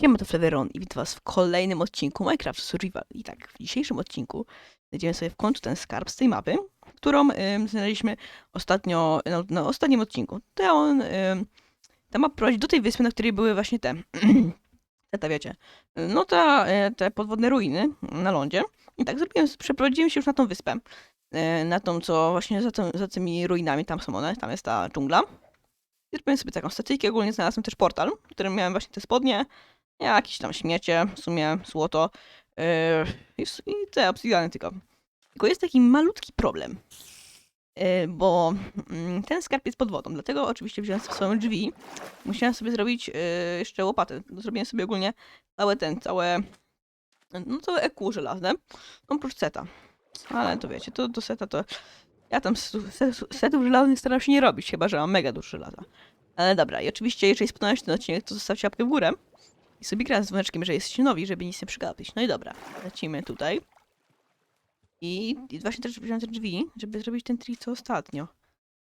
Siema, to Fleveron i witam was w kolejnym odcinku Minecraft Survival. I tak, w dzisiejszym odcinku znajdziemy sobie w końcu ten skarb z tej mapy, którą ym, znaleźliśmy ostatnio, na, na ostatnim odcinku. To on, ym, ta mapa prowadzi do tej wyspy, na której były właśnie te, te, te wiecie, no ta, e, te podwodne ruiny na lądzie. I tak zrobiłem, przeprowadziłem się już na tą wyspę, e, na tą, co właśnie za, tą, za tymi ruinami, tam są one, tam jest ta dżungla. I zrobiłem sobie taką stacyjkę, ogólnie znalazłem też portal, w którym miałem właśnie te spodnie, jakieś tam śmiecie, w sumie złoto yy, i, te obsydiany tylko. Tylko jest taki malutki problem, yy, bo mm, ten skarb jest pod wodą, dlatego oczywiście wziąłem sobie swoje drzwi. Musiałem sobie zrobić yy, jeszcze łopatę. Zrobiłem sobie ogólnie całe ten, całe, no całe EQ żelazne, no oprócz seta. Ale to wiecie, to do seta to... Ja tam setów żelaznych staram się nie robić, chyba że mam mega dużo żelaza. Ale dobra, i oczywiście, jeżeli spodobał się ten odcinek, to zostawcie łapkę w górę. I sobie gram z dzwoneczkiem, że jesteście nowi, żeby nic nie przegapić. No i dobra, lecimy tutaj. I, i właśnie też wziąłem te drzwi, żeby zrobić ten trik co ostatnio.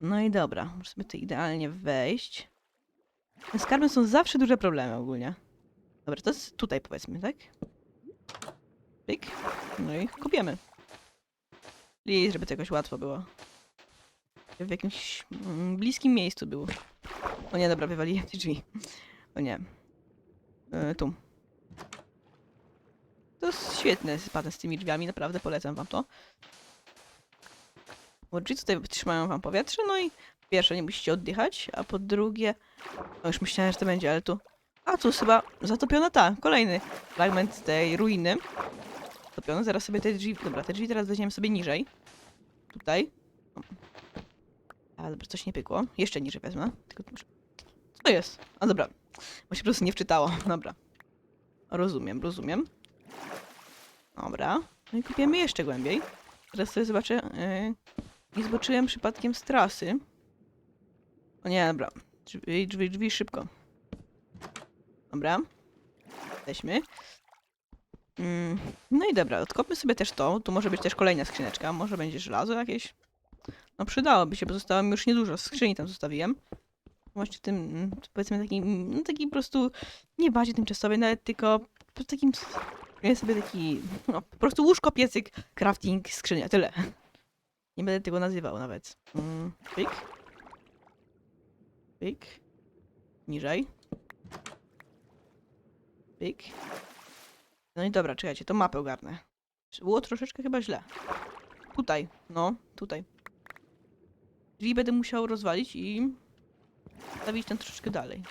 No i dobra, muszę sobie tu idealnie wejść. Z skarbem są zawsze duże problemy ogólnie. Dobra, to jest tutaj powiedzmy, tak? Pyk. No i kopiemy. Please, żeby to jakoś łatwo było. W jakimś mm, bliskim miejscu było. O nie, dobra, wywaliłem te drzwi. O nie. E, tu. To jest świetny patent z tymi drzwiami, naprawdę polecam wam to. Bo tutaj trzymają wam powietrze, no i po pierwsze nie musicie oddychać, a po drugie... No już myślałem, że to będzie, ale tu... A tu chyba zatopiona ta, kolejny fragment tej ruiny. Zatopiony, zaraz sobie te drzwi... Dobra, te drzwi teraz weźmiemy sobie niżej. Tutaj. A dobra, coś nie pykło. Jeszcze niżej wezmę. Tylko. Co jest? A dobra, bo się po prostu nie wczytało. Dobra. Rozumiem, rozumiem. Dobra. No i kopiemy jeszcze głębiej. Teraz sobie zobaczę. Yy, nie zboczyłem przypadkiem z trasy. O nie, dobra. Drzwi, drzwi, drzwi szybko. Dobra. Jesteśmy. Mm, no i dobra, odkopmy sobie też to. Tu może być też kolejna skrzyneczka. Może będzie żelazo jakieś. No przydałoby się, bo zostało mi już niedużo. Skrzyni tam zostawiłem właśnie tym, mm, powiedzmy takim, no taki po prostu, nie bazie tymczasowej, nawet tylko takim, jest sobie taki, no po prostu łóżko, piecyk, crafting, skrzynia, tyle. Nie będę tego nazywał nawet. Mm, Pyk. Pyk. Niżej. Pyk. No i dobra, czekajcie, to mapę ogarnę. Było troszeczkę chyba źle. Tutaj, no, tutaj. Drzwi będę musiał rozwalić i stawić ten troszeczkę dalej.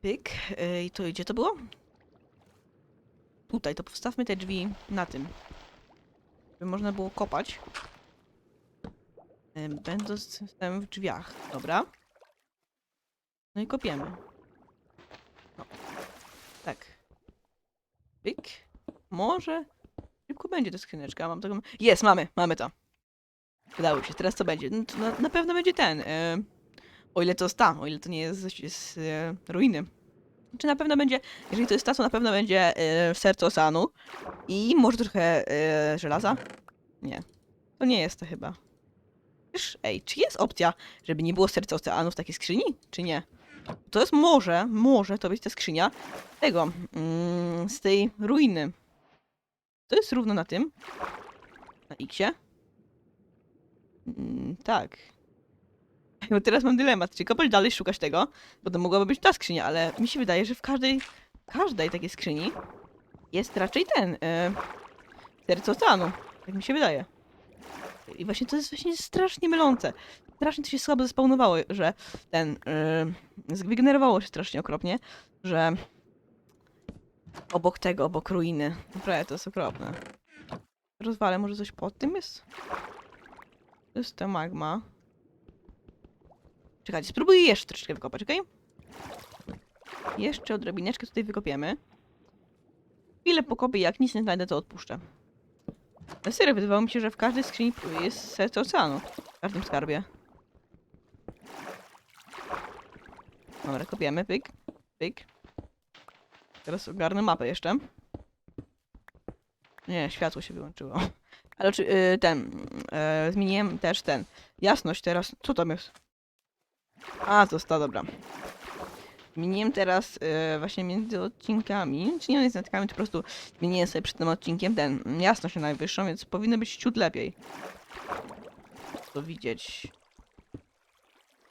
Pyk. Yy, I to gdzie to było? Tutaj, to postawmy te drzwi na tym. Żeby można było kopać. Będąc w drzwiach. Dobra. No i kopiemy. No. Tak. Pyk. Może szybko będzie ta skrzyneczka. Mam taką... Jest, mamy, mamy to. Udało się. Teraz co będzie? No, to na, na pewno będzie ten. E, o ile to jest ta, o ile to nie jest z, e, ruiny. Czy na pewno będzie, jeżeli to jest ta, to na pewno będzie e, serce oceanu. I może trochę e, żelaza? Nie. To nie jest to chyba. Wiesz, ej, czy jest opcja, żeby nie było serca oceanu w takiej skrzyni? Czy nie? To jest może, może to być ta skrzynia tego, mm, z tej ruiny. To jest równo na tym. Na X-ie. Mm, tak. Bo teraz mam dylemat, czy kopać dalej, szukać tego, bo to mogłaby być ta skrzynia, ale mi się wydaje, że w każdej, każdej takiej skrzyni jest raczej ten, e, serce oceanu. Tak mi się wydaje. I właśnie to jest właśnie strasznie mylące. Strasznie to się słabo zespawnowało, że ten, e, wygenerowało się strasznie okropnie, że obok tego, obok ruiny. Naprawdę to jest okropne. Rozwalę, może coś pod tym jest? To jest ta magma. Czekajcie, spróbuję jeszcze troszeczkę wykopać, okej? Jeszcze odrobineczkę tutaj wykopiemy. Chwilę pokopię, jak nic nie znajdę, to odpuszczę. Na serio, wydawało mi się, że w każdej skrzyni jest serce oceanu. W każdym skarbie. Dobra, kopiemy, pyk, pyk. Teraz ogarnę mapę jeszcze. Nie, światło się wyłączyło. Ale czy, y, ten, y, zmieniłem też ten, jasność teraz, co tam jest? A, to sta, dobra. Zmieniłem teraz e, właśnie między odcinkami, czy nie między odcinkami, to po prostu zmieniłem sobie przed tym odcinkiem ten mm, jasność na najwyższą, więc powinno być ciut lepiej. To widzieć.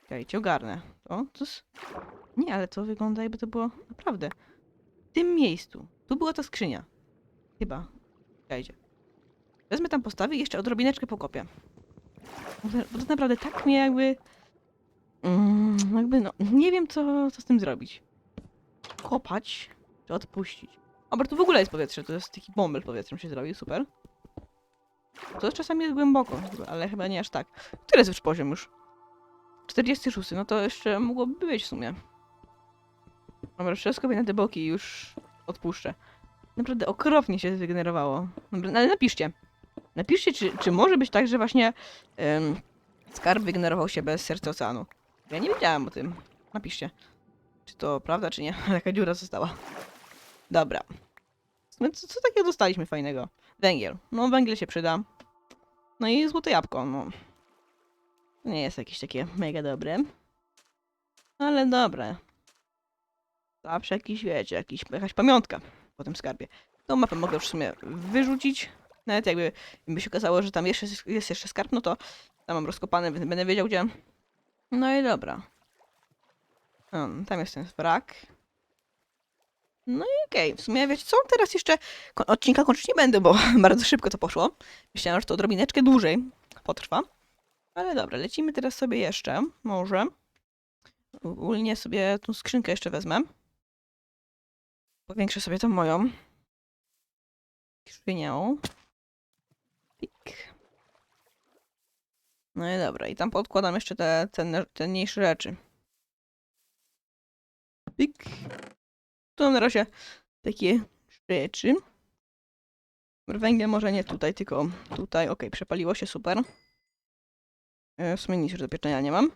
Czekajcie, ogarnę. To, to. Nie, ale to wygląda jakby to było naprawdę. W tym miejscu. Tu była ta skrzynia. Chyba. Czekajcie. Wezmę tam postawię i jeszcze odrobineczkę pokopię. Bo to, bo naprawdę tak mnie jakby... Mm, jakby no, nie wiem co, co z tym zrobić. Kopać, czy odpuścić. Dobra, tu w ogóle jest powietrze, to jest taki bąbel powietrzem się zrobił, super. To czasami jest głęboko, ale chyba nie aż tak. Który jest już poziom już? 46, no to jeszcze mogłoby być w sumie. Dobra, wszystko na te boki już odpuszczę. Naprawdę okropnie się wygenerowało. Dobra, no ale napiszcie. Napiszcie, czy, czy może być tak, że właśnie em, skarb wygenerował się bez serca oceanu. Ja nie wiedziałem o tym. Napiszcie. Czy to prawda, czy nie? Taka dziura została. Dobra. No co, co takiego dostaliśmy fajnego? Węgiel. No węgiel się przyda. No i złote jabłko, no. Nie jest jakieś takie mega dobre. Ale dobre. Zawsze jakiś, wiecie, jakiś, jakaś pamiątka po tym skarbie. Tą mapę mogę w sumie wyrzucić. Nawet jakby by się okazało, że tam jeszcze jest jeszcze skarb, no to tam mam rozkopany, będę wiedział gdzie. No i dobra. Um, tam jest ten wrak. No i okej, w sumie wiecie co, teraz jeszcze odcinka kończyć nie będę, bo bardzo szybko to poszło. Myślałem, że to odrobineczkę dłużej potrwa. Ale dobra, lecimy teraz sobie jeszcze, może. Ogólnie sobie tą skrzynkę jeszcze wezmę. Powiększę sobie tą moją skrzynią. Pik. No i dobra, i tam podkładam jeszcze te cenne, cenniejsze rzeczy. Pik. Tu mam na razie takie rzeczy. Węgiel może nie tutaj, tylko tutaj. Okej, przepaliło się, super. E, W sumie nic już do pieczenia nie mam.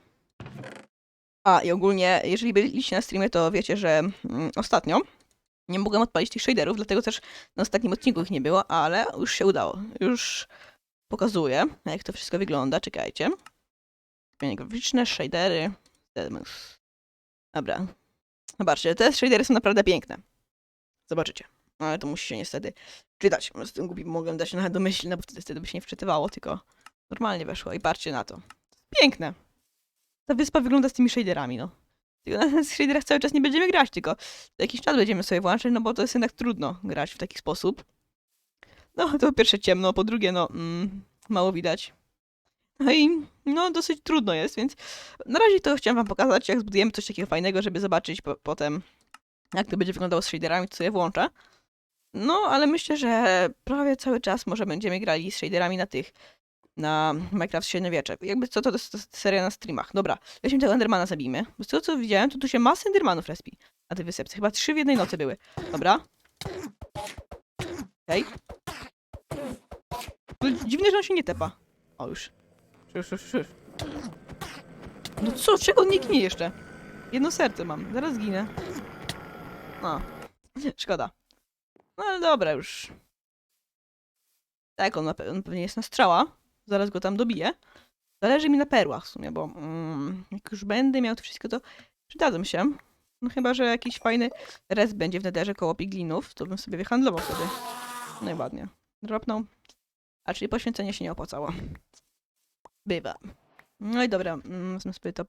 A, i ogólnie, jeżeli byliście na streamie, to wiecie, że mm, ostatnio nie mogłem odpalić tych shaderów, dlatego też na ostatnim odcinku ich nie było, ale już się udało. Już pokazuję, jak to wszystko wygląda. Czekajcie. Zmiany graficzne, shadery. Dobra. Zobaczcie, te shadery są naprawdę piękne. Zobaczycie. No, Ale to musi się niestety czytać. Z tym głupi mogłem dać nawet domyślne, bo wtedy, wtedy by się nie wczytywało, tylko normalnie weszło. I patrzcie na to. Piękne. Ta wyspa wygląda z tymi shaderami, no. Tylko na tych shaderach cały czas nie będziemy grać, tylko jakiś czas będziemy sobie włączać, no bo to jest jednak trudno grać w taki sposób. No, to po pierwsze ciemno, po drugie, no, mm, mało widać. No i, no, dosyć trudno jest, więc na razie to chciałem wam pokazać, jak zbudujemy coś takiego fajnego, żeby zobaczyć po, potem, jak to będzie wyglądało z shaderami, co je włączę. No, ale myślę, że prawie cały czas może będziemy grali z shaderami na tych, na Minecraft średniowiecze. Jakby co, to to jest seria na streamach. Dobra, weźmy tego Endermana, zabijmy. Bo z tego, co widziałem, to tu się masę Endermanów respi na tej wysepce. Chyba trzy w jednej nocy były. Dobra. Okej. Okay. Dziwne, że on się nie tepa. O, już. Już, już, już. No co, czego on nie ginie jeszcze? Jedno serce mam, zaraz ginę. No, szkoda. No ale dobra, już. Tak, on, pe- on pewnie jest na strzała. Zaraz go tam dobiję. Zależy mi na perłach w sumie, bo mm, jak już będę miał to wszystko, to przydadzą się. No chyba, że jakiś fajny res będzie w nederze koło piglinów, to bym sobie wyhandlował wtedy. No i ładnie. Dropnął. A czyli poświęcenie się nie opłacało. Bywa. No i dobra, mm, wezmę sobie to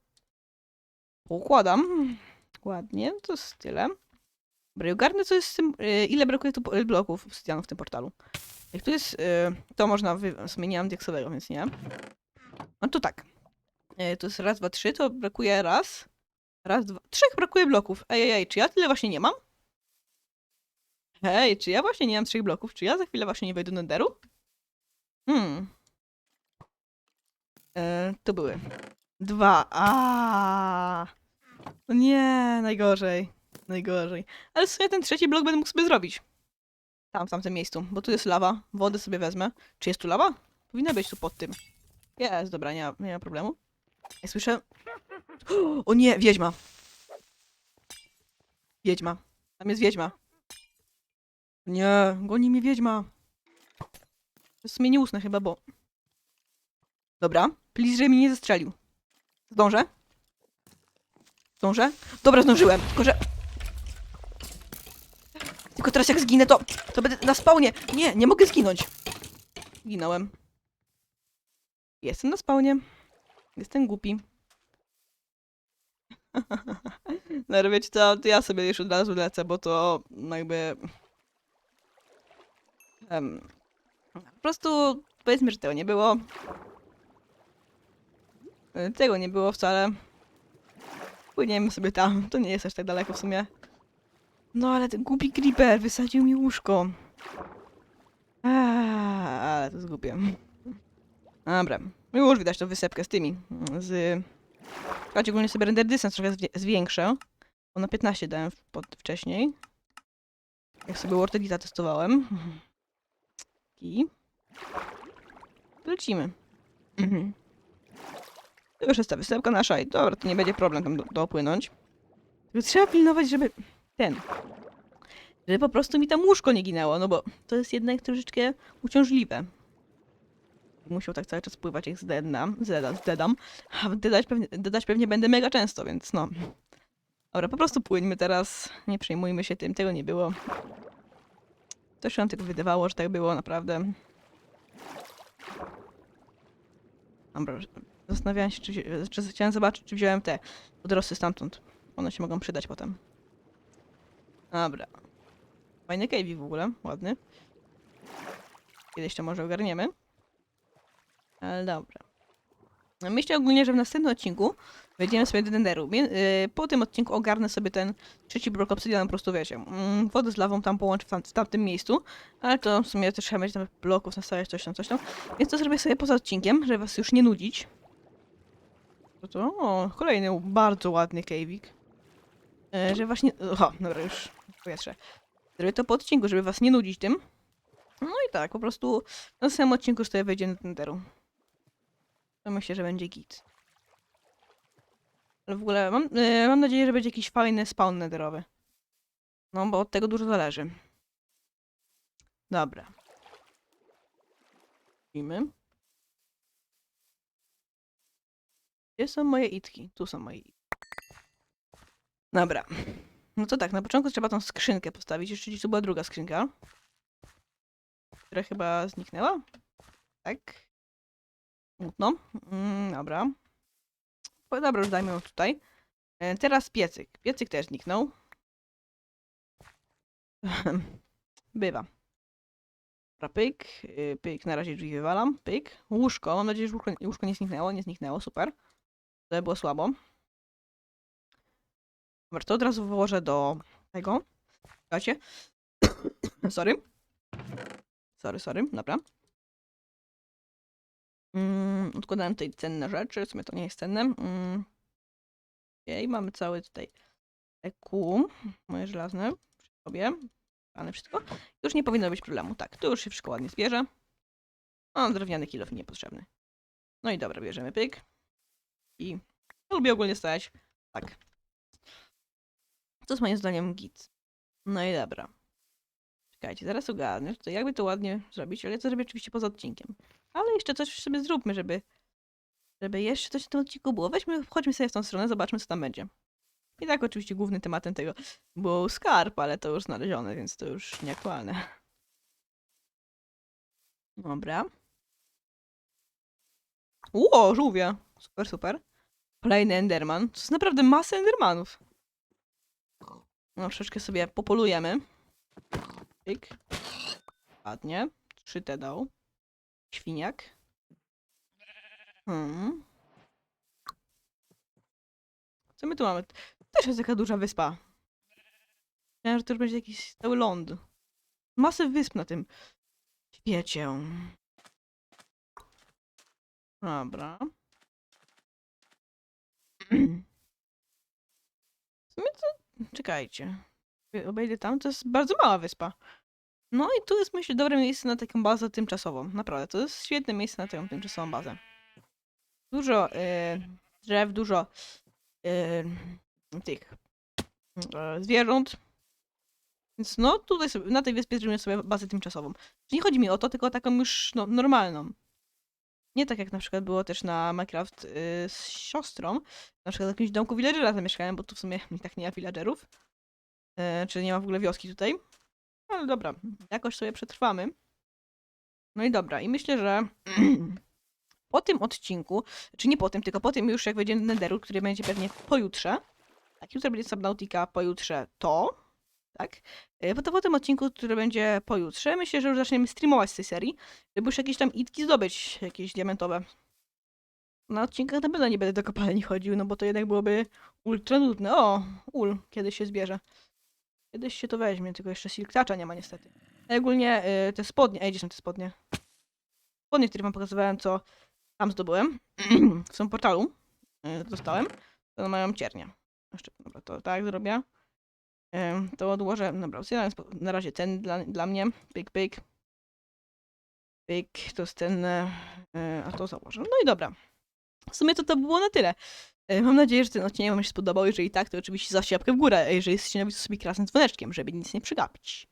układam. Ładnie, to jest tyle. Dobra, ogarnę co jest z tym, y, ile brakuje tu po- bloków obsydianu w tym portalu. Jak tu jest, y, to można, wy... mam diaksowego, więc nie. No to tak. Y, Tu jest raz, dwa, trzy, to brakuje raz. Raz, dwa, trzech brakuje bloków. Ej, ej, czy ja tyle właśnie nie mam? Hej, czy ja właśnie nie mam trzech bloków? Czy ja za chwilę właśnie nie wejdę do Netheru? Hmm. E, to były. Dwa. A. No nie, najgorzej. Najgorzej. Ale w sumie ten trzeci blok będę mógł sobie zrobić. Tam, w tamtym miejscu. Bo tu jest lawa. Wodę sobie wezmę. Czy jest tu lawa? Powinna być tu pod tym. Jest, dobra, nie ma, nie ma problemu. Ja słyszę... O nie, wiedźma. Wiedźma. Tam jest wiedźma. Nie, goni mnie wiedźma. W sumie nieustne chyba, bo... Dobra, please, żeby mnie nie zestrzelił. Zdążę? Zdążę? Dobra, zdążyłem, tylko że... Tylko teraz jak zginę, to, to będę na spawnie. Nie, nie mogę zginąć. Ginąłem. Jestem na spawnie. Jestem głupi. No wiecie co, to ja sobie już od razu lecę, bo to jakby... em, po prostu powiedzmy, że tego nie było. E, Tego nie było wcale. Płyniemy sobie tam, to nie jest aż tak daleko w sumie. No ale ten głupi creeper wysadził mi łóżko. Ale to zgubię. Dobra, już widać tą wysepkę z tymi, z... Słuchajcie, ogólnie sobie render distance trochę zwiększę, bo na 15 dałem wcześniej. Jak sobie Word Edita testowałem. I... Lecimy. Mhm. To już jest ta wysepka nasza i dobra, to nie będzie problem tam do, dopłynąć. Tylko trzeba pilnować, żeby ten... Żeby po prostu mi tam łóżko nie ginęło, no bo to jest jednak troszeczkę uciążliwe. Musiał tak cały czas pływać jak zdedam, zdedam, zdedam. A dodać pewnie, dodać pewnie będę mega często, więc no. Dobra, po prostu płyńmy teraz. Nie przejmujmy się tym, tego nie było. To się nam tylko wydawało, że tak było naprawdę. Dobra, zastanawiałem się, czy, czy chciałem zobaczyć, czy wziąłem te odrosty stamtąd. One się mogą przydać potem. Dobra. Fajny cave'ik w ogóle, ładny. Kiedyś to może ogarniemy. Ale dobra. Myślę ogólnie, że w następnym odcinku wejdziemy sobie do Nenderu. Yy, Po tym odcinku ogarnę sobie ten trzeci blok obsydianu, po prostu wiecie, mm, wodę z lawą tam połączę w, tam, w tamtym miejscu, ale to w sumie też trzeba mieć tam bloków, nastawiać coś tam, coś tam. Więc to zrobię sobie poza odcinkiem, żeby was już nie nudzić. To to, o, kolejny bardzo ładny cave'ik. Yy, że właśnie, o, dobra, już powietrze. Zrobię to po odcinku, żeby was nie nudzić tym. No i tak, po prostu na samym odcinku sobie wejdzie do Nenderu. To myślę, że będzie git. Ale w ogóle mam, e, mam nadzieję, że będzie jakiś fajny spawn nederowy. No, bo od tego dużo zależy. Dobra. Widzimy. Gdzie są moje itki? Tu są moje itki. Dobra. No to tak, na początku trzeba tą skrzynkę postawić. Jeszcze gdzieś tu była druga skrzynka. Która chyba zniknęła. Tak. Smutno. Mm, dobra. Dobra, już dajmy ją tutaj. E, Teraz piecyk. Piecyk też zniknął. Bywa. Dobra, pyk. y, Pyk, na razie drzwi wywalam. Pyk. Łóżko. Mam nadzieję, że łóżko, łóżko nie zniknęło. Nie zniknęło, super. To było słabo. Dobra, to od razu włożę do tego. Słuchajcie. sorry. Sorry, sorry. Dobra. Mm, odkładałem tutaj cenne rzeczy, w sumie to nie jest cenne. Mm. Okej, mamy cały tutaj EQ, moje żelazne, przy sobie, ale wszystko. Już nie powinno być problemu, tak, tu już się wszystko ładnie zbierze. O, drewniany kilof niepotrzebny. No i dobra, bierzemy pyk. I ja lubię ogólnie stać tak. To jest moim zdaniem git. No i dobra. Czekajcie, zaraz ogarnę, to jakby to ładnie zrobić, ale ja to zrobię oczywiście poza odcinkiem. Ale jeszcze coś sobie zróbmy, żeby, żeby jeszcze coś w tym odcinku było. Weźmy, wchodźmy sobie w tą stronę, zobaczmy, co tam będzie. I tak oczywiście głównym tematem tego był skarb, ale to już znalezione, więc to już nieaktualne. Dobra. Ło, żółwie. Super, super. Kolejny Enderman. To jest naprawdę masa Endermanów. No, troszeczkę sobie popolujemy. Pyk. Ładnie. Trzy te dał. Świniak. Hmm. Co my tu mamy? Też jest taka duża wyspa. Myślałem, że to już będzie jakiś cały ląd. Masę wysp na tym świecie. Dobra. W sumie to... Czekajcie. Obejdę tam, to jest bardzo mała wyspa. No i tu jest myślę dobre miejsce na taką bazę tymczasową. Naprawdę, to jest świetne miejsce na taką tymczasową bazę. Dużo e, drzew, dużo e, tych e, zwierząt. Więc no tutaj sobie, na tej wyspie zrobimy sobie bazę tymczasową. Nie chodzi mi o to, tylko taką już no, normalną. Nie tak jak na przykład było też na Minecraft z siostrą. Na przykład w jakimś domku villagera tam mieszkałem, bo tu w sumie tak nie ma villagerów. Y, czy nie ma w ogóle wioski tutaj. Ale dobra, jakoś sobie przetrwamy. No i dobra, i myślę, że po tym odcinku, czy nie po tym, tylko po tym już jak do Netheru, który będzie pewnie pojutrze. Tak, jutro będzie Subnautica, pojutrze to. Tak. Po to po tym odcinku, który będzie pojutrze, myślę, że już zaczniemy streamować z tej serii, żeby już jakieś tam itki zdobyć, jakieś diamentowe. Na odcinkach na pewno nie będę do kopalni chodził, no bo to jednak byłoby ultra nudne. O, ul, kiedyś się zbierze. Kiedyś się to weźmie, tylko jeszcze silk toucha nie ma niestety. A ogólnie y, te spodnie, ej, gdzie są te spodnie? Spodnie, które wam pokazywałem, co tam zdobyłem, w tym portalu, y, dostałem, to mają ciernie. Jeszcze, dobra, to tak zrobię. To odłożę, dobra, zjadam na razie ten dla, dla mnie, pyk, pyk. Pyk, to jest ten, e, a to założę. No i dobra. W sumie to to było na tyle. E, Mam nadzieję, że ten odcinek Wam się spodobał. Jeżeli tak, to oczywiście zawsze łapkę w górę. A jeżeli jesteście to sobie krasnym dzwoneczkiem, żeby nic nie przegapić.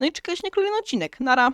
No i czekajcie na kolejny odcinek. Nara!